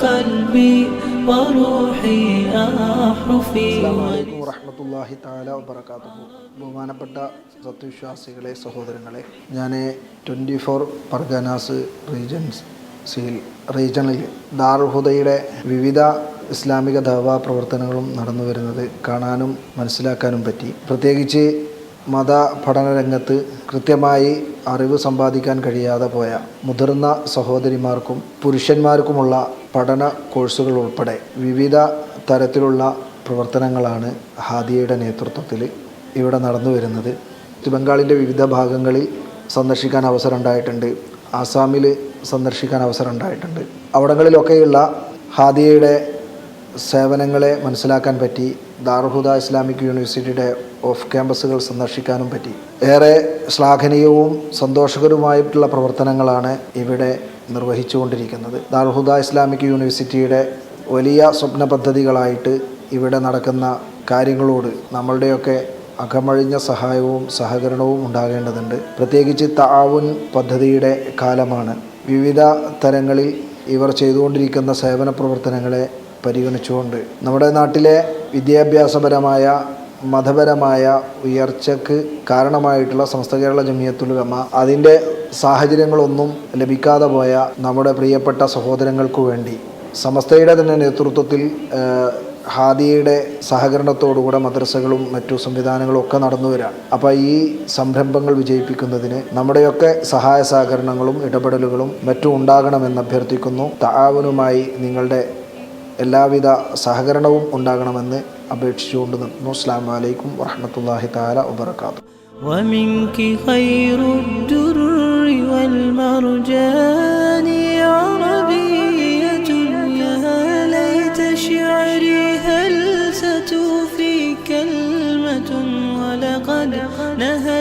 قلبي وروحي أحرفي അസ്സാമലൈക്കും വറഹമത്തല്ലാഹി താല വബർക്കാത്തുഹു ബഹുമാനപ്പെട്ട സത്യവിശ്വാസികളെ സഹോദരങ്ങളെ ഞാൻ ട്വൻറ്റി ഫോർ പർഗനാസ് റീജൻസ് സിയിൽ റീജണിൽ ദാർഹുദയുടെ വിവിധ ഇസ്ലാമിക ദവാ പ്രവർത്തനങ്ങളും നടന്നു വരുന്നത് കാണാനും മനസ്സിലാക്കാനും പറ്റി പ്രത്യേകിച്ച് മത പഠന രംഗത്ത് കൃത്യമായി അറിവ് സമ്പാദിക്കാൻ കഴിയാതെ പോയ മുതിർന്ന സഹോദരിമാർക്കും പുരുഷന്മാർക്കുമുള്ള പഠന കോഴ്സുകൾ ഉൾപ്പെടെ വിവിധ തരത്തിലുള്ള പ്രവർത്തനങ്ങളാണ് ഹാദിയയുടെ നേതൃത്വത്തിൽ ഇവിടെ നടന്നു വരുന്നത്. ബംഗാളിന്റെ വിവിധ ഭാഗങ്ങളിൽ സന്ദർശിക്കാൻ അവസരം ഉണ്ടായിട്ടുണ്ട് ആസാമിൽ സന്ദർശിക്കാൻ അവസരം ഉണ്ടായിട്ടുണ്ട് അവിടങ്ങളിലൊക്കെയുള്ള ഹാദിയയുടെ സേവനങ്ങളെ മനസ്സിലാക്കാൻ പറ്റി. ദാർഹുദ ഇസ്ലാമിക് യൂണിവേഴ്സിറ്റിയുടെ ഓഫ് ക്യാമ്പസുകൾ സന്ദർശിക്കാനും പറ്റി. ഏറെ ശ്ലാഘനീയവും സന്തോഷകരവുമായിട്ടുള്ള പ്രവർത്തനങ്ങളാണ് ഇവിടെ നിർവഹിച്ചുകൊണ്ടിരിക്കുന്നത്. ദാർഹുദ ഇസ്ലാമിക് യൂണിവേഴ്സിറ്റിയുടെ വലിയ സ്വപ്ന പദ്ധതികളായിട്ട് ഇവിടെ നടക്കുന്ന കാര്യങ്ങളോട് നമ്മളുടെയൊക്കെ അകമഴിഞ്ഞ സഹായവും സഹകരണവും ഉണ്ടാകേണ്ടതുണ്ട്. പ്രത്യേകിച്ച് താവുൻ പദ്ധതിയുടെ കാലമാണ്. വിവിധ തരങ്ങളിൽ ഇവർ ചെയ്തുകൊണ്ടിരിക്കുന്ന സേവന പ്രവർത്തനങ്ങളെ പരിഗണിച്ചുകൊണ്ട് നമ്മുടെ നാട്ടിലെ വിദ്യാഭ്യാസപരമായ മതപരമായ ഉയർച്ചക്ക് കാരണമായിട്ടുള്ള സമസ്ത കേരള ജമിയത്തുലമ അതിന്റെ സാഹചര്യങ്ങളൊന്നും ലഭിക്കാതെ പോയ നമ്മുടെ പ്രിയപ്പെട്ട സഹോദരങ്ങൾക്കു വേണ്ടി സമസ്തയുടെ തന്നെ നേതൃത്വത്തിൽ ഹാദിയയുടെ സഹകരണത്തോടുകൂടെ മദ്രസകളും മറ്റു സംവിധാനങ്ങളും ഒക്കെ നടന്നു വരാണ്. അപ്പോൾ ഈ സംരംഭങ്ങൾ വിജയിപ്പിക്കുന്നതിന് നമ്മുടെയൊക്കെ സഹായ സഹകരണങ്ങളും ഇടപെടലുകളും മറ്റും ഉണ്ടാകണമെന്ന് അഭ്യർത്ഥിക്കുന്നു. താവനുമായി നിങ്ങളുടെ എല്ലാവിധ സഹകരണവും ഉണ്ടാകണമെന്ന് അപേക്ഷിച്ചുകൊണ്ട് നിർത്തുന്നു അസ്സാം വലൈക്കും വറഹമത്തല്ലാഹി താല വബർക്കാത്തു ومنك خير الدر والمرجان عربية يا ليت شعري هل ستوفي كلمة ولقد نهى